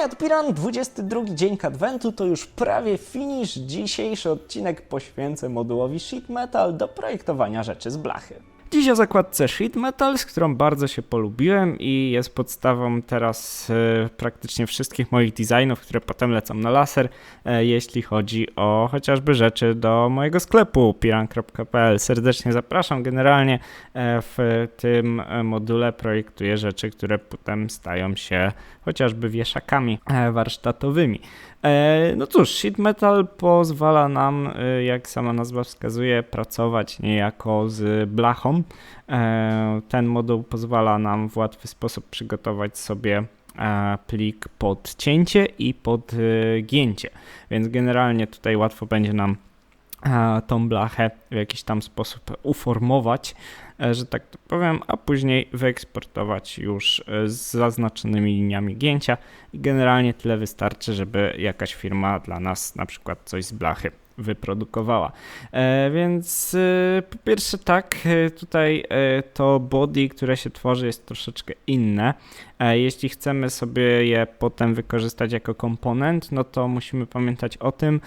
Hej, Adpiran, 22 dzień Adwentu to już prawie finish. Dzisiejszy odcinek poświęcę modułowi Sheet Metal do projektowania rzeczy z blachy. Dziś o zakładce Sheet Metal, z którą bardzo się polubiłem i jest podstawą teraz e, praktycznie wszystkich moich designów, które potem lecą na laser, e, jeśli chodzi o chociażby rzeczy do mojego sklepu piran.pl. Serdecznie zapraszam. Generalnie e, w tym module projektuję rzeczy, które potem stają się chociażby wieszakami warsztatowymi. No cóż, sheet metal pozwala nam, jak sama nazwa wskazuje, pracować niejako z blachą. E, Ten moduł pozwala nam w łatwy sposób przygotować sobie e, plik pod cięcie i pod e, gięcie, więc generalnie tutaj łatwo będzie nam tą blachę w jakiś tam sposób uformować, że tak to powiem, a później wyeksportować już z zaznaczonymi liniami gięcia. I generalnie tyle wystarczy, żeby jakaś firma dla nas na przykład coś z blachy wyprodukowała. E, więc e, po pierwsze tak, e, tutaj to body, które się tworzy jest troszeczkę inne. Jeśli chcemy sobie je potem wykorzystać jako komponent, no to musimy pamiętać o tym,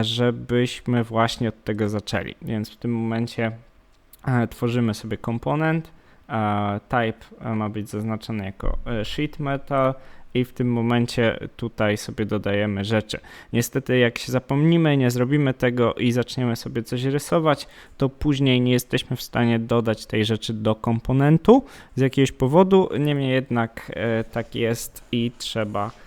żebyśmy właśnie od tego zaczęli. Więc w tym momencie tworzymy sobie komponent. Type ma być zaznaczony jako sheet metal i w tym momencie tutaj sobie dodajemy rzeczy. Niestety, jak się zapomnimy, nie zrobimy tego i zaczniemy sobie coś rysować, to później nie jesteśmy w stanie dodać tej rzeczy do komponentu z jakiegoś powodu. Niemniej jednak e, tak jest i trzeba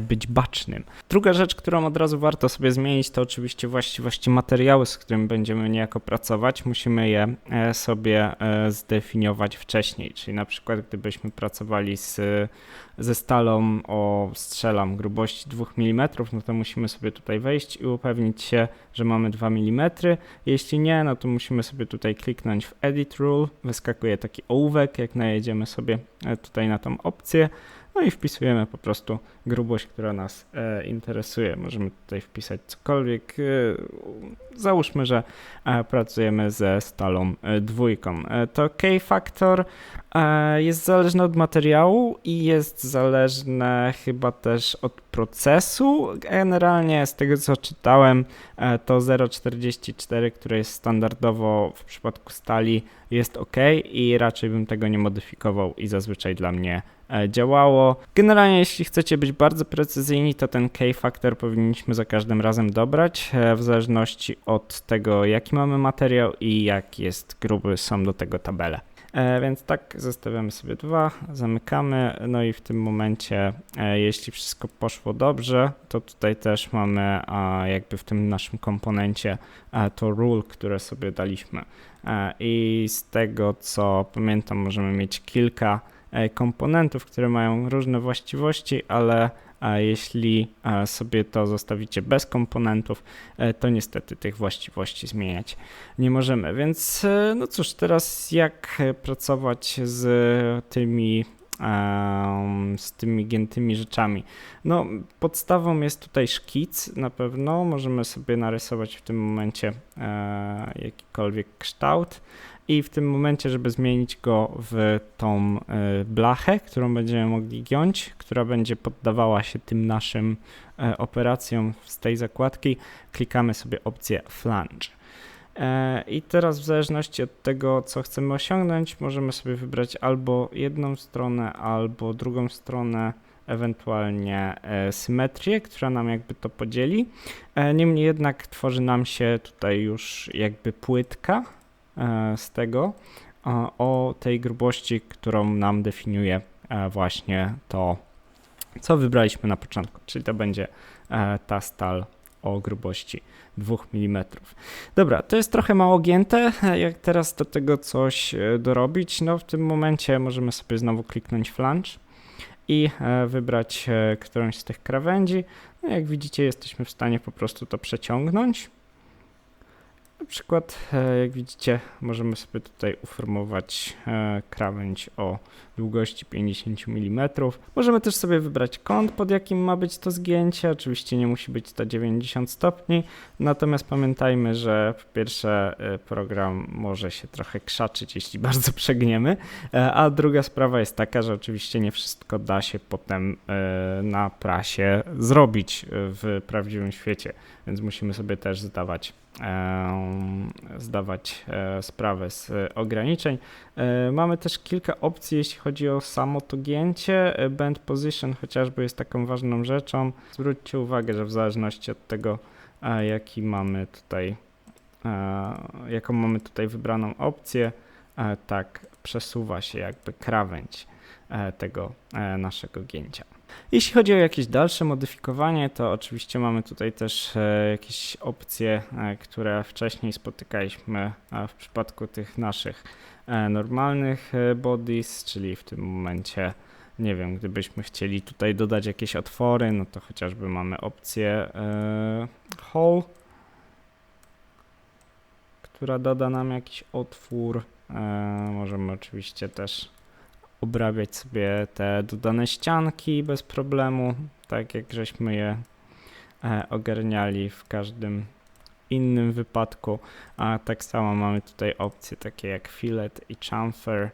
być bacznym. Druga rzecz, którą od razu warto sobie zmienić, to oczywiście właściwości materiału, z którym będziemy niejako pracować. Musimy je e, sobie e, zdefiniować wcześniej, czyli na przykład gdybyśmy pracowali z, ze stalą o strzelam grubości 2 mm, no to musimy sobie tutaj wejść i upewnić się, że mamy 2 mm. Jeśli nie, no to musimy sobie tutaj kliknąć w Edit Rule, wyskakuje taki ołówek, jak najedziemy sobie e, tutaj na tą opcję, no i wpisujemy po prostu grubość, która nas e, interesuje. Możemy tutaj wpisać cokolwiek. E, załóżmy, że e, pracujemy ze stalą dwójką. To K-faktor jest zależny od materiału i jest zależne chyba też od procesu. Generalnie z tego co czytałem, to 0,44, które jest standardowo w przypadku stali, jest ok i raczej bym tego nie modyfikował i zazwyczaj dla mnie działało. Generalnie, jeśli chcecie być bardzo precyzyjni, to ten K-faktor powinniśmy za każdym razem dobrać, e, w zależności od tego, jaki mamy materiał i jak jest gruby, są do tego tabele. E, więc tak, zostawiamy sobie dwa, zamykamy, no i w tym momencie, e, jeśli wszystko poszło dobrze, to tutaj też mamy jakby w tym naszym komponencie e, to rule, które sobie daliśmy. E, I z tego co pamiętam, możemy mieć kilka e, komponentów, które mają różne właściwości, ale jeśli e, sobie to zostawicie bez komponentów, e, to niestety tych właściwości zmieniać nie możemy. Więc e, no cóż, teraz jak e, pracować z tymi z tymi giętymi rzeczami. No, podstawą jest tutaj szkic na pewno. Możemy sobie narysować w tym momencie e, jakikolwiek kształt i w tym momencie, żeby zmienić go w tą e, blachę, którą będziemy mogli giąć, która będzie poddawała się tym naszym e, operacjom z tej zakładki, klikamy sobie opcję flange. E, I teraz w zależności od tego, co chcemy osiągnąć, możemy sobie wybrać albo jedną stronę, albo drugą stronę, ewentualnie symetrię, która nam jakby to podzieli. Niemniej jednak tworzy nam się tutaj już jakby płytka z tego e, o tej grubości, którą nam definiuje e, właśnie to, co wybraliśmy na początku, czyli to będzie e, ta stal o grubości 2 mm. Dobra, to jest trochę mało gięte. Jak teraz do tego coś e, dorobić, no w tym momencie możemy sobie znowu kliknąć flange i e, wybrać e, którąś z tych krawędzi. No jak widzicie, jesteśmy w stanie po prostu to przeciągnąć. Na przykład, e, jak widzicie, możemy sobie tutaj uformować e, krawędź o długości 50 mm. Możemy też sobie wybrać kąt, pod jakim ma być to zgięcie. Oczywiście nie musi być to 90 stopni, natomiast pamiętajmy, że po pierwsze e, program może się trochę krzaczyć, jeśli bardzo przegniemy, a druga sprawa jest taka, że oczywiście nie wszystko da się potem na prasie zrobić w prawdziwym świecie, więc musimy sobie też zdawać zdawać e, sprawę z ograniczeń. E, mamy też kilka opcji, jeśli chodzi o samo to gięcie. E, band position chociażby jest taką ważną rzeczą. Zwróćcie uwagę, że w zależności od tego, jaki mamy tutaj, jaką mamy tutaj wybraną opcję, tak przesuwa się jakby krawędź tego naszego gięcia. Jeśli chodzi o jakieś dalsze modyfikowanie, to oczywiście mamy tutaj też e, jakieś opcje, e, które wcześniej spotykaliśmy w przypadku tych naszych e, normalnych bodies, czyli w tym momencie nie wiem, gdybyśmy chcieli tutaj dodać jakieś otwory, no to chociażby mamy opcję hole, która doda nam jakiś otwór. Możemy oczywiście też obrabiać sobie te dodane ścianki bez problemu, tak jak żeśmy je e, ogarniali w każdym innym wypadku. A tak samo mamy tutaj opcje takie jak fillet i chamfer,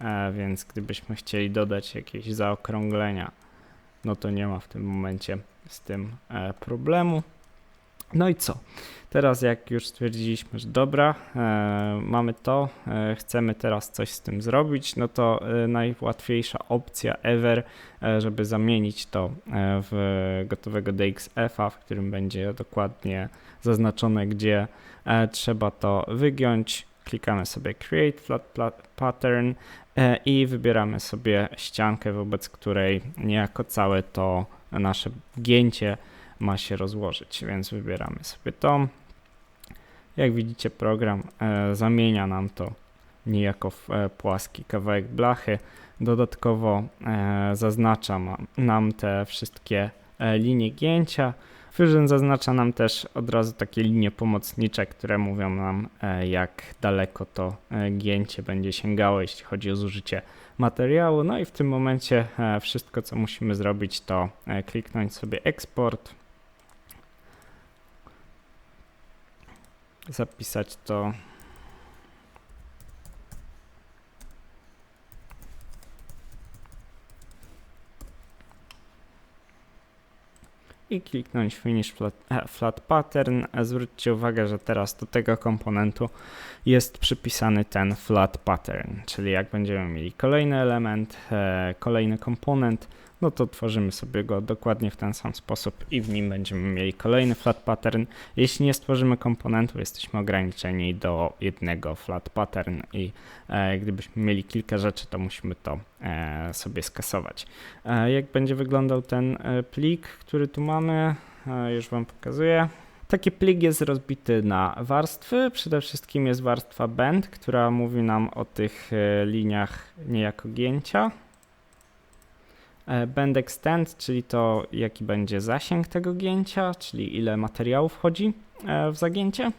e, więc gdybyśmy chcieli dodać jakieś zaokrąglenia, no to nie ma w tym momencie z tym e, problemu. No i co? Teraz jak już stwierdziliśmy, że dobra, e, mamy to, e, chcemy teraz coś z tym zrobić, no to e, najłatwiejsza opcja ever, e, żeby zamienić to e, w gotowego DXF-a, w którym będzie dokładnie zaznaczone, gdzie e, trzeba to wygiąć. Klikamy sobie Create Flat Pattern i wybieramy sobie ściankę, wobec której niejako całe to nasze gięcie ma się rozłożyć, więc wybieramy sobie to. Jak widzicie program e, zamienia nam to niejako w e, płaski kawałek blachy. Dodatkowo e, zaznacza nam te wszystkie linie gięcia. Fusion zaznacza nam też od razu takie linie pomocnicze, które mówią nam, jak daleko to gięcie będzie sięgało, jeśli chodzi o zużycie materiału. No i w tym momencie wszystko, co musimy zrobić, to kliknąć sobie eksport zapisać to i kliknąć Finish flat, e, flat, Pattern. Zwróćcie uwagę, że teraz do tego komponentu jest przypisany ten Flat Pattern, czyli jak będziemy mieli kolejny element, e, kolejny komponent, no to tworzymy sobie go dokładnie w ten sam sposób i w nim będziemy mieli kolejny flat pattern. Jeśli nie stworzymy komponentu, jesteśmy ograniczeni do jednego flat pattern i e, gdybyśmy mieli kilka rzeczy, to musimy to e, sobie skasować. E, jak będzie wyglądał ten e, plik, który tu mamy, e, już Wam pokazuję. Taki plik jest rozbity na warstwy. Przede wszystkim jest warstwa band, która mówi nam o tych e, liniach niejako gięcia. E, band extend, czyli to jaki będzie zasięg tego gięcia, czyli ile materiału wchodzi e, w zagięcie.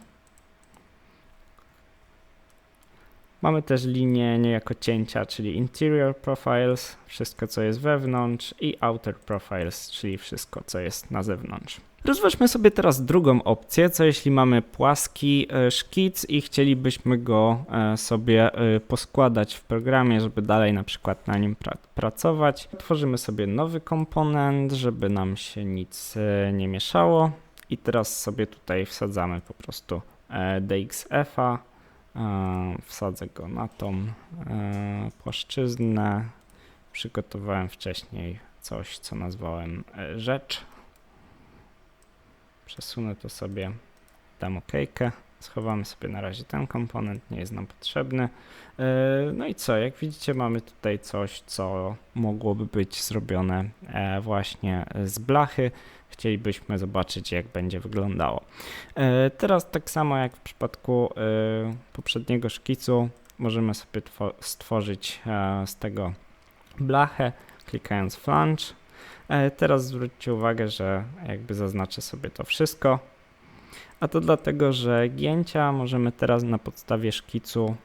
Mamy też linię niejako cięcia, czyli interior profiles, wszystko co jest wewnątrz i outer profiles, czyli wszystko co jest na zewnątrz. Rozważmy sobie teraz drugą opcję, co jeśli mamy płaski e, szkic i chcielibyśmy go e, sobie e, poskładać w programie, żeby dalej na przykład na nim pra pracować. Tworzymy sobie nowy komponent, żeby nam się nic nie mieszało i teraz sobie tutaj wsadzamy po prostu DXF-a, wsadzę go na tą płaszczyznę. Przygotowałem wcześniej coś, co nazwałem rzecz Przesunę to sobie, dam OK. Schowamy sobie na razie ten komponent, nie jest nam potrzebny. E, no i co, jak widzicie mamy tutaj coś, co mogłoby być zrobione e, właśnie z blachy. Chcielibyśmy zobaczyć, jak będzie wyglądało. E, teraz tak samo jak w przypadku poprzedniego szkicu, możemy sobie stworzyć z tego blachę, klikając flange. E, teraz zwróćcie uwagę, że jakby zaznaczę sobie to wszystko. A to dlatego, że gięcia możemy teraz na podstawie szkicu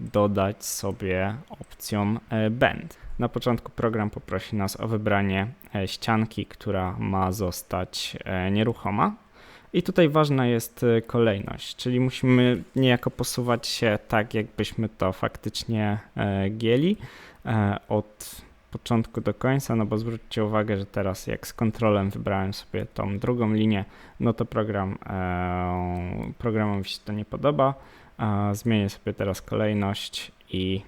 dodać sobie opcją e, Bend. Na początku program poprosi nas o wybranie e, ścianki, która ma zostać nieruchoma. I tutaj ważna jest kolejność, czyli musimy niejako posuwać się tak, jakbyśmy to faktycznie gięli e, od początku do końca, no bo zwróćcie uwagę, że teraz jak z kontrolem wybrałem sobie tą drugą linię, no to program, e, programowi się to nie podoba. E, zmienię sobie teraz kolejność i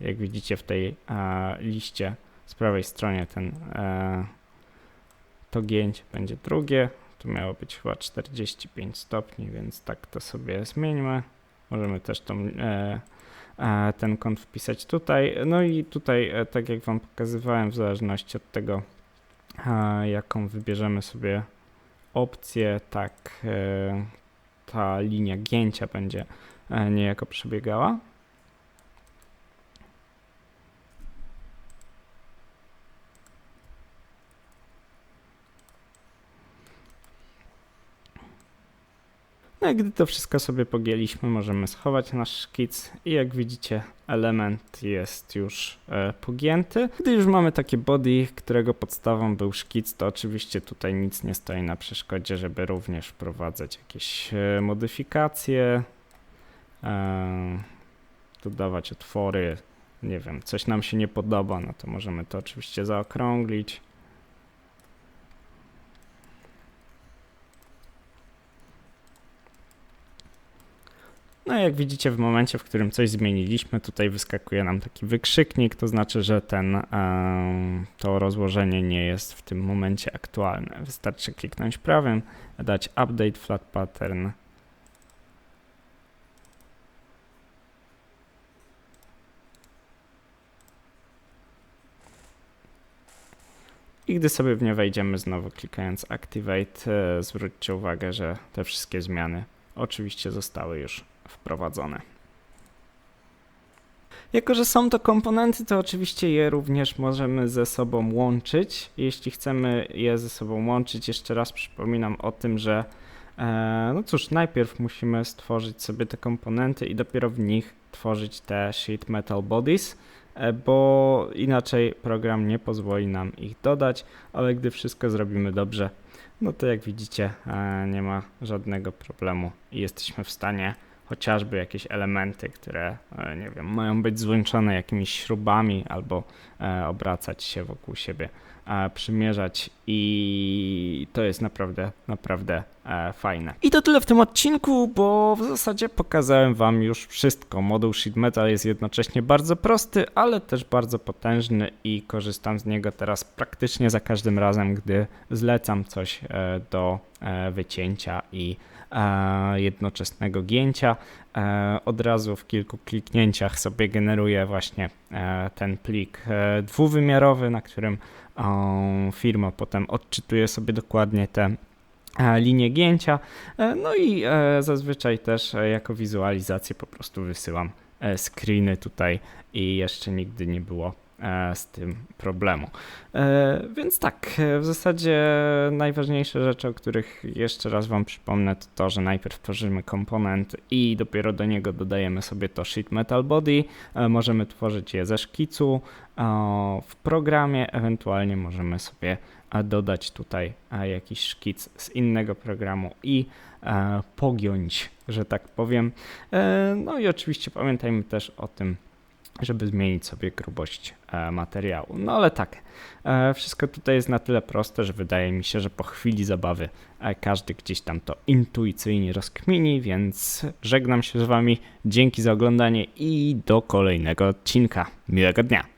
jak widzicie w tej e, liście z prawej stronie ten e, to gięcie będzie drugie. Tu miało być chyba 45 stopni, więc tak to sobie zmieńmy. Możemy też tą, e, ten kąt wpisać tutaj. No i tutaj, e, tak jak Wam pokazywałem, w zależności od tego, e, jaką wybierzemy sobie opcję, tak e, ta linia gięcia będzie e, niejako przebiegała. No i gdy to wszystko sobie pogięliśmy, możemy schować nasz szkic i jak widzicie element jest już e, pogięty. Gdy już mamy takie body, którego podstawą był szkic, to oczywiście tutaj nic nie stoi na przeszkodzie, żeby również wprowadzać jakieś e, modyfikacje, e, dodawać otwory, nie wiem, coś nam się nie podoba, no to możemy to oczywiście zaokrąglić. No jak widzicie, w momencie, w którym coś zmieniliśmy, tutaj wyskakuje nam taki wykrzyknik, to znaczy, że ten, to rozłożenie nie jest w tym momencie aktualne. Wystarczy kliknąć prawym, dać Update Flat Pattern. I gdy sobie w nie wejdziemy, znowu klikając Activate, e, zwróćcie uwagę, że te wszystkie zmiany oczywiście zostały już wprowadzone. Jako, że są to komponenty, to oczywiście je również możemy ze sobą łączyć. Jeśli chcemy je ze sobą łączyć, jeszcze raz przypominam o tym, że e, no cóż, najpierw musimy stworzyć sobie te komponenty i dopiero w nich tworzyć te sheet metal bodies, e, bo inaczej program nie pozwoli nam ich dodać, ale gdy wszystko zrobimy dobrze, no to jak widzicie, e, nie ma żadnego problemu i jesteśmy w stanie chociażby jakieś elementy, które, e, nie wiem, mają być złączone jakimiś śrubami albo e, obracać się wokół siebie, e, przymierzać i to jest naprawdę, naprawdę fajne. I to tyle w tym odcinku, bo w zasadzie pokazałem Wam już wszystko. Moduł Sheet Metal jest jednocześnie bardzo prosty, ale też bardzo potężny i korzystam z niego teraz praktycznie za każdym razem, gdy zlecam coś do wycięcia i jednoczesnego gięcia. E, od razu w kilku kliknięciach sobie generuje właśnie e, ten plik e, dwuwymiarowy, na którym firma potem odczytuje sobie dokładnie te e, linie gięcia. E, No i e, zazwyczaj też e, jako wizualizację po prostu wysyłam e, screeny tutaj i jeszcze nigdy nie było e, z tym problemu. E, Więc tak, e, w zasadzie najważniejsze rzeczy, o których jeszcze raz Wam przypomnę, to to, że najpierw tworzymy komponent i dopiero do niego dodajemy sobie to sheet metal body. E, Możemy tworzyć je ze szkicu e, w programie, ewentualnie możemy sobie e, dodać tutaj e, jakiś szkic z innego programu i e, pogiąć, że tak powiem. E, No i oczywiście pamiętajmy też o tym, żeby zmienić sobie grubość e, materiału. No ale tak, e, wszystko tutaj jest na tyle proste, że wydaje mi się, że po chwili zabawy e, każdy gdzieś tam to intuicyjnie rozkmini, więc żegnam się z Wami. Dzięki za oglądanie i do kolejnego odcinka. Miłego dnia.